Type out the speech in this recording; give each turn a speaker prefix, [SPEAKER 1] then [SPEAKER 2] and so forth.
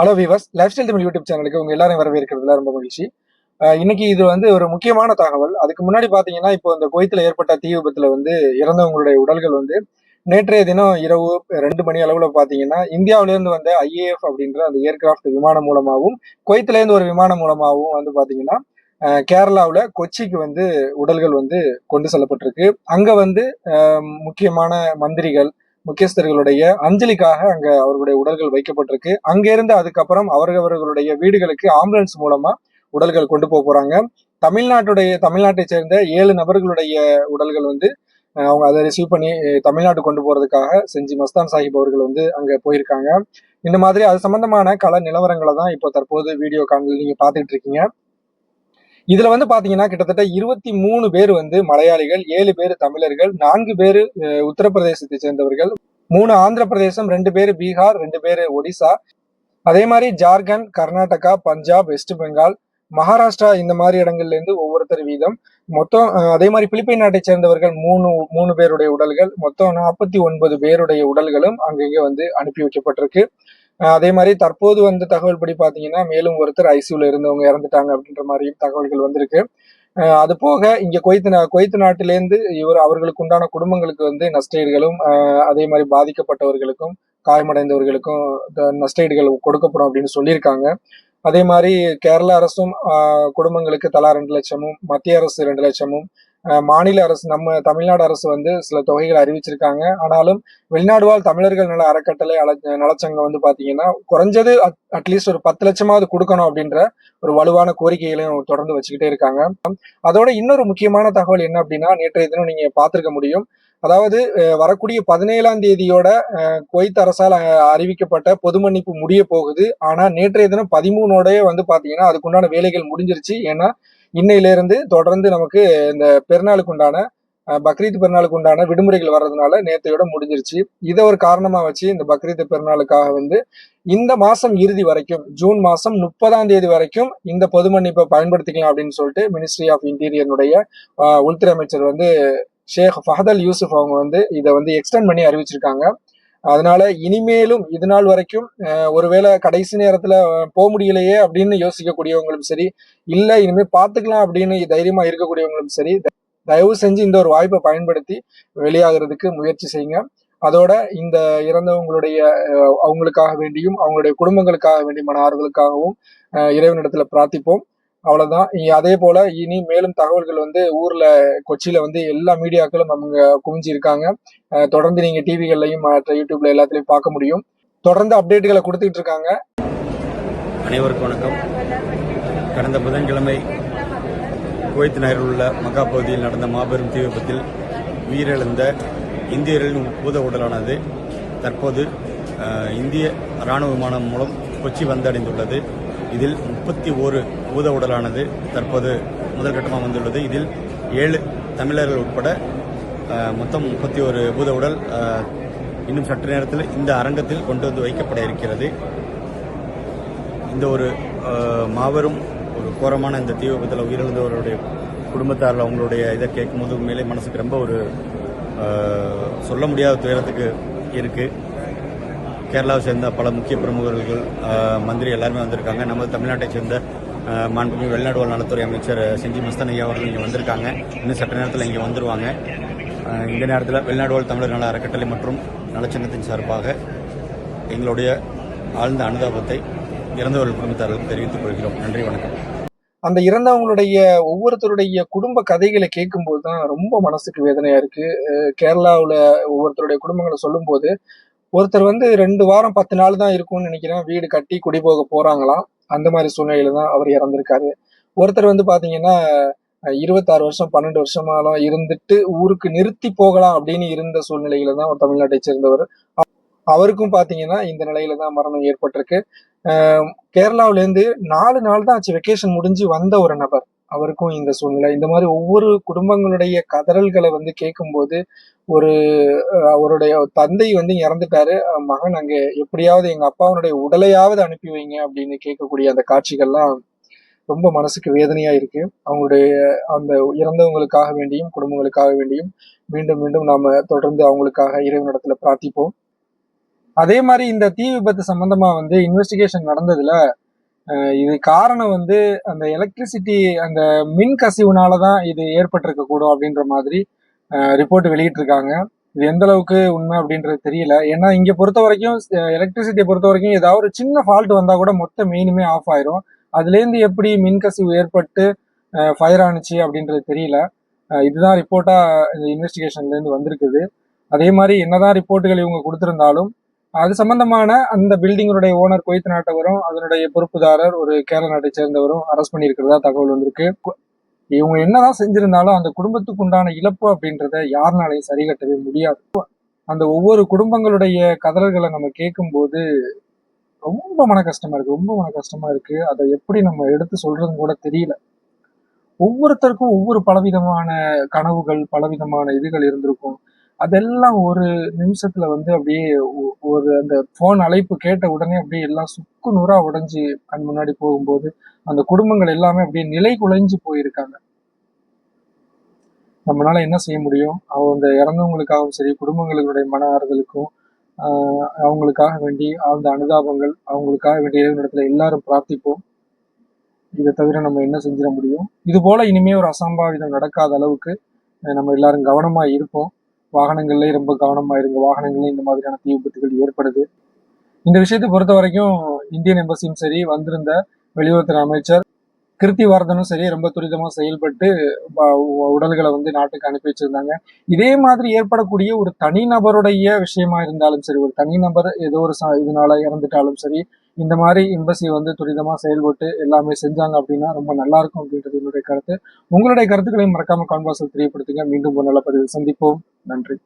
[SPEAKER 1] Hello viewers life style Tamil YouTube சேனலுக்கு உங்க எல்லாரும் வரவேற்கிறதுல ரொம்ப மகிழ்ச்சி. இன்னைக்கு இது வந்து ஒரு முக்கியமான தகவல். அதுக்கு முன்னாடி பாத்தீங்கன்னா இப்போ இந்த குவைத்தில் ஏற்பட்ட தீ விபத்துல வந்து இறந்தவங்களுடைய உடல்கள் வந்து நேற்றைய தினம் இரவு ரெண்டு மணி அளவுல பாத்தீங்கன்னா இந்தியாவிலேருந்து வந்த ஐஏஎஃப் அப்படின்ற அந்த ஏர்கிராஃப்ட் விமானம் மூலமாகவும் குவைத்துல இருந்து ஒரு விமானம் மூலமாகவும் வந்து பாத்தீங்கன்னா கேரளாவில் கொச்சிக்கு வந்து உடல்கள் வந்து கொண்டு செல்லப்பட்டிருக்கு. அங்கே வந்து முக்கியமான மந்திரிகள் முக்கியஸ்தர்களுடைய அஞ்சலிக்காக அங்க அவர்களுடைய உடல்கள் வைக்கப்பட்டிருக்கு. அங்கிருந்து அதுக்கப்புறம் அவரவர்களுடைய வீடுகளுக்கு ஆம்புலன்ஸ் மூலமா உடல்கள் கொண்டு போக போறாங்க. தமிழ்நாட்டுடைய தமிழ்நாட்டை சேர்ந்த ஏழு நபர்களுடைய உடல்கள் வந்து அவங்க அதை ரிசீவ் பண்ணி அஹ், தமிழ்நாட்டு கொண்டு போறதுக்காக செஞ்சி மஸ்தான் சாஹிப் அவர்கள் வந்து அங்க போயிருக்காங்க. இந்த மாதிரி அது சம்பந்தமான கள நிலவரங்களை தான் இப்போ தற்போது வீடியோ காணொலி நீங்க பாத்துட்டு இருக்கீங்க. இதுல வந்து பாத்தீங்கன்னா கிட்டத்தட்ட இருபத்தி மூணு பேர் வந்து மலையாளிகள் ஏழு பேர் தமிழர்கள் நான்கு பேர் உத்தரப்பிரதேசத்தை சேர்ந்தவர்கள் மூணு ஆந்திர பிரதேசம் ரெண்டு பேர் பீகார் ரெண்டு பேர் ஒடிசா. அதே மாதிரி ஜார்க்கண்ட் கர்நாடகா பஞ்சாப் வெஸ்ட் பெங்கால் மகாராஷ்டிரா இந்த மாதிரி இடங்கள்ல இருந்து ஒவ்வொருத்தர் வீதம். மொத்தம் அஹ், அதே மாதிரி பிலிப்பைன் நாட்டை சேர்ந்தவர்கள் மூணு மூணு பேருடைய உடல்கள் மொத்தம் நாற்பத்தி ஒன்பது பேருடைய உடல்களும் அங்கங்கே வந்து அனுப்பி வைக்கப்பட்டிருக்கு. அதே மாதிரி தற்போது வந்த தகவல் படி பார்த்தீங்கன்னா மேலும் ஒருத்தர் ஐசியூல இருந்தவங்க இறந்துட்டாங்க அப்படின்ற மாதிரியும் தகவல்கள் வந்திருக்கு. அது போக இங்க கொய்த்து நா- கொய்த்து நாட்டிலேருந்து இவர் அவர்களுக்கு உண்டான குடும்பங்களுக்கு வந்து நஷ்டஈடுகளும் அதே மாதிரி பாதிக்கப்பட்டவர்களுக்கும் காயமடைந்தவர்களுக்கும் த- நஷ்டஈடுகள் கொடுக்கப்படும் அப்படின்னு சொல்லியிருக்காங்க. அதே மாதிரி கேரள அரசும் குடும்பங்களுக்கு தலா ரெண்டு லட்சமும் மத்திய அரசு ரெண்டு லட்சமும் மாநில அரசு நம்ம தமிழ்நாடு அரசு வந்து சில தொகைகளை அறிவிச்சிருக்காங்க. ஆனாலும் வெளிநாடு வாழ் தமிழர்கள் நல அறக்கட்டளை நலச்சங்கம் வந்து பாத்தீங்கன்னா குறைஞ்சது அட்லீஸ்ட் ஒரு பத்து லட்சமாவது கொடுக்கணும் அப்படின்ற ஒரு வலுவான கோரிக்கைகளையும் தொடர்ந்து வச்சுக்கிட்டே இருக்காங்க. அதோட இன்னொரு முக்கியமான தகவல் என்ன அப்படின்னா நேற்றைய தினம் நீங்க பார்த்திருக்க முடியும். அதாவது அஹ், வரக்கூடிய பதினேழாம் தேதியோட குவைத் அரசால் அஹ், அறிவிக்கப்பட்ட பொது மன்னிப்பு முடிய போகுது. ஆனா நேற்றைய தினம் பதிமூணோடய வந்து பாத்தீங்கன்னா அதுக்குண்டான வேலைகள் முடிஞ்சிருச்சு. ஏன்னா இன்னையிலேருந்து தொடர்ந்து நமக்கு இந்த பெருநாளுக்கு உண்டான பக்ரீத் பெருநாளுக்கு உண்டான விடுமுறைகள் வர்றதுனால நேற்றையோட முடிஞ்சிருச்சு. இதை ஒரு காரணமா வச்சு இந்த பக்ரீத் பெருநாளுக்காக வந்து இந்த மாசம் இறுதி வரைக்கும் ஜூன் மாசம் முப்பதாம் தேதி வரைக்கும் இந்த பொது மன்னிப்பை பயன்படுத்திக்கலாம் அப்படின்னு சொல்லிட்டு மினிஸ்ட்ரி ஆஃப் இன்டீரியனுடைய உள்துறை அமைச்சர் வந்து ஷேக் ஃபஹதல் யூசுப் அவங்க வந்து இதை வந்து எக்ஸ்டெண்ட் பண்ணி அறிவிச்சிருக்காங்க. அதனால இனிமேலும் இது நாள் வரைக்கும் ஒருவேளை கடைசி நேரத்துல போக முடியலையே அப்படின்னு யோசிக்கக்கூடியவங்களும் சரி இல்ல இனிமே பாத்துக்கலாம் அப்படின்னு தைரியமா இருக்கக்கூடியவங்களும் சரி த- தயவு செஞ்சு இந்த ஒரு வாய்ப்பை பயன்படுத்தி வெளியாகிறதுக்கு முயற்சி செய்யுங்க. அதோட இந்த இறந்தவங்களுடைய அவங்களுக்காக வேண்டியும் அவங்களுடைய குடும்பங்களுக்காக வேண்டிய மன ஆறுதலுக்காகவும் இறைவனிடத்துல பிரார்த்திப்போம். அவ்வளவுதான். அதே போல இனி மேலும் தகவல்கள் வந்து ஊர்ல கொச்சியில வந்து எல்லா மீடியாக்களும் அவங்க குவிஞ்சு இருக்காங்க தொடர்ந்து நீங்க டிவிகள்லையும் மற்ற யூடியூப்ல எல்லாத்துலயும் பார்க்க முடியும். தொடர்ந்து அப்டேட்டுகளை கொடுத்துட்டு இருக்காங்க
[SPEAKER 2] அனைவருக்கும் வணக்கம். கடந்த புதன்கிழமை குவைத் நகரில் உள்ள மக்கா பகுதியில் நடந்த மாபெரும் தீ விபத்தில் உயிரிழந்த இந்தியர்களின் பூத உடலானது தற்போது இந்திய ராணுவ விமானம் மூலம் கொச்சி வந்தடைந்துள்ளது. இதில் முப்பத்தி ஓரு பூத உடலானது தற்போது முதல் கட்டமாக வந்துள்ளது. இதில் ஏழு தமிழர்கள் உட்பட மொத்தம் முப்பத்தி ஒரு பூத உடல் இன்னும் சற்று நேரத்தில் இந்த அரங்கத்தில் கொண்டு வந்து வைக்கப்பட இருக்கிறது. இந்த ஒரு மாபெரும் ஒரு கோரமான இந்த தீ விபத்தில் உயிரிழந்தவருடைய குடும்பத்தாரில் அவங்களுடைய இதை கேட்கும்போது உண்மையிலே மனசுக்கு ரொம்ப ஒரு சொல்ல முடியாத துயரத்துக்கு இருக்குது கேரளாவை சேர்ந்த பல முக்கிய பிரமுகர்கள் அஹ், மந்திரி எல்லாருமே வந்திருக்காங்க. நம்ம தமிழ்நாட்டை சேர்ந்த மாண்புமிகு வெளிநாடு நலத்துறை அமைச்சர் செஞ்சி மஸ்தனையா அவர்கள் இங்கே வந்திருக்காங்க. இன்னும் சட்ட நேரத்தில் இங்கே வந்துருவாங்க. இந்த நேரத்தில் வெளிநாடு தமிழர் நல அறக்கட்டளை மற்றும் நலச்சங்கத்தின் சார்பாக எங்களுடைய ஆழ்ந்த அனுதாபத்தை இறந்தவர்கள் குடும்பத்தார்களுக்கு தெரிவித்துக் கொள்கிறோம். நன்றி வணக்கம்.
[SPEAKER 1] அந்த இறந்தவங்களுடைய ஒவ்வொருத்தருடைய குடும்ப கதைகளை கேட்கும்போது தான் ரொம்ப மனசுக்கு வேதனையா இருக்கு. அஹ் ஒவ்வொருத்தருடைய குடும்பங்களை சொல்லும்போது ஒருத்தர் வந்து ரெண்டு வாரம் பத்து நாள் தான் இருக்கும்னு நினைக்கிறேன். வீடு கட்டி குடி போக போறாங்களாம். அந்த மாதிரி சூழ்நிலையில தான் அவர் இறந்திருக்காரு. ஒருத்தர் வந்து பாத்தீங்கன்னா இருபத்தாறு வருஷம் பன்னெண்டு வருஷமாலாம் இருந்துட்டு ஊருக்கு நிறுத்தி போகலாம் அப்படின்னு இருந்த சூழ்நிலையில தான் ஒரு தமிழ்நாட்டை சேர்ந்தவர். அவருக்கும் பாத்தீங்கன்னா இந்த நிலையில தான் மரணம் ஏற்பட்டிருக்கு. கேரளாவிலேருந்து நாலு நாள் தான் ஆச்சு. வெக்கேஷன் முடிஞ்சு வந்த ஒரு நபர். அவருக்கும் இந்த சூழ்நிலை. இந்த மாதிரி ஒவ்வொரு குடும்பங்களுடைய கதறல்களை வந்து கேட்கும்போது ஒரு அவருடைய தந்தை வந்து இறந்துட்டாரு. மகன் அங்க எப்படியாவது எங்க அப்பாவுடைய உடலையாவது அனுப்பி வைங்க அப்படின்னு கேட்கக்கூடிய அந்த காட்சிகள்லாம் ரொம்ப மனசுக்கு வேதனையா இருக்கு. அவங்களுடைய அந்த இறந்தவங்களுக்காக வேண்டியும் குடும்பங்களுக்காக வேண்டியும் மீண்டும் மீண்டும் நாம தொடர்ந்து அவங்களுக்காக இறைவனிடத்துல பிரார்த்திப்போம். அதே மாதிரி இந்த தீ விபத்து சம்பந்தமா வந்து இன்வெஸ்டிகேஷன் நடந்ததுல இது காரணம் வந்து அந்த எலக்ட்ரிசிட்டி அந்த மின் கசிவுனால தான் இது ஏற்பட்டிருக்க கூடும் அப்படின்ற மாதிரி ரிப்போர்ட் வெளியிட்டிருக்காங்க. இது எந்த அளவுக்கு உண்மை அப்படின்றது தெரியல. ஏன்னா இங்க பொறுத்த வரைக்கும் எலக்ட்ரிசிட்டியை பொறுத்த வரைக்கும் ஏதாவது ஒரு சின்ன ஃபால்ட் வந்தா கூட மொத்த மெயினுமே ஆஃப் ஆயிரும். அதுலேருந்து எப்படி மின் கசிவு ஏற்பட்டு ஃபயர் ஆனுச்சு அப்படின்றது தெரியல. இதுதான் ரிப்போர்ட்டா இந்த இன்வெஸ்டிகேஷன்லேருந்து வந்திருக்குது. அதே மாதிரி என்னதான் ரிப்போர்ட்டுகள் இவங்க கொடுத்துருந்தாலும் அது சம்பந்தமான அந்த பில்டிங்களுடைய ஓனர் குவைத் நாட்டவரும் அதனுடைய பொறுப்புதாரர் ஒரு கேரள நாட்டை சேர்ந்தவரும் அரெஸ்ட் பண்ணியிருக்கிறதா தகவல் வந்திருக்கு. இவங்க என்னதான் செஞ்சிருந்தாலும் அந்த குடும்பத்துக்கு உண்டான இழப்பு அப்படின்றத யாருனாலையும் சரி கட்டவே முடியாது. அந்த ஒவ்வொரு குடும்பங்களுடைய கதறல்களை நம்ம கேட்கும்போது ரொம்ப மன கஷ்டமா இருக்கு ரொம்ப மன கஷ்டமா இருக்கு. அதை எப்படி நம்ம எடுத்து சொல்றதுன்னு கூட தெரியல. ஒவ்வொருத்தருக்கும் ஒவ்வொரு பலவிதமான கனவுகள் பலவிதமான இதுகள் இருந்திருக்கும். அதெல்லாம் ஒரு நிமிஷத்துல வந்து அப்படியே ஒ- ஒரு அந்த போன் அழைப்பு கேட்ட உடனே அப்படியே எல்லாம் சுக்கு நூறா உடைஞ்சு கண் முன்னாடி போகும்போது அந்த குடும்பங்கள் எல்லாமே அப்படியே நிலை குலைஞ்சு போயிருக்காங்க. நம்மளால என்ன செய்ய முடியும்? அவங்க அந்த இறந்தவங்களுக்காகவும் சரி குடும்பங்களுடைய மன ஆறுதலுக்கும் அவங்களுக்காக வேண்டி அந்த அனுதாபங்கள் அவங்களுக்காக வேண்டிய இடத்துல எல்லாரும் பிரார்த்திப்போம். இதை தவிர நம்ம என்ன செஞ்சிட முடியும்? இது போல இனிமே ஒரு அசம்பாவிதம் நடக்காத அளவுக்கு நம்ம எல்லாரும் கவனமா இருப்போம். வாகனங்கள்லேயே ரொம்ப கவனமா இருங்க. இந்த மாதிரியான தீ விபத்துகள் ஏற்படுது. இந்த விஷயத்தை பொறுத்த வரைக்கும் இந்தியன் எம்பசியும் சரி வந்திருந்த வெளியுறவுத்துறை அமைச்சர் கிருத்தி வார்தனும் சரி ரொம்ப துரிதமாக செயல்பட்டு உடல்களை வந்து நாட்டுக்கு அனுப்பி வச்சிருந்தாங்க. இதே மாதிரி ஏற்படக்கூடிய ஒரு தனிநபருடைய விஷயமா இருந்தாலும் சரி ஒரு தனிநபர் ஏதோ ஒரு இதனால இறந்துட்டாலும் சரி இந்த மாதிரி எம்பசி வந்து துரிதமா செயல்பட்டு எல்லாமே செஞ்சாங்க அப்படின்னா ரொம்ப நல்லா இருக்கும் அப்படின்றது என்னுடைய கருத்து. உங்களுடைய கருத்துக்களையும் மறக்காம கான்வாசல் தெரியப்படுத்துங்க. மீண்டும் ஒரு நல்ல பதிவில் சந்திப்போம். நன்றி.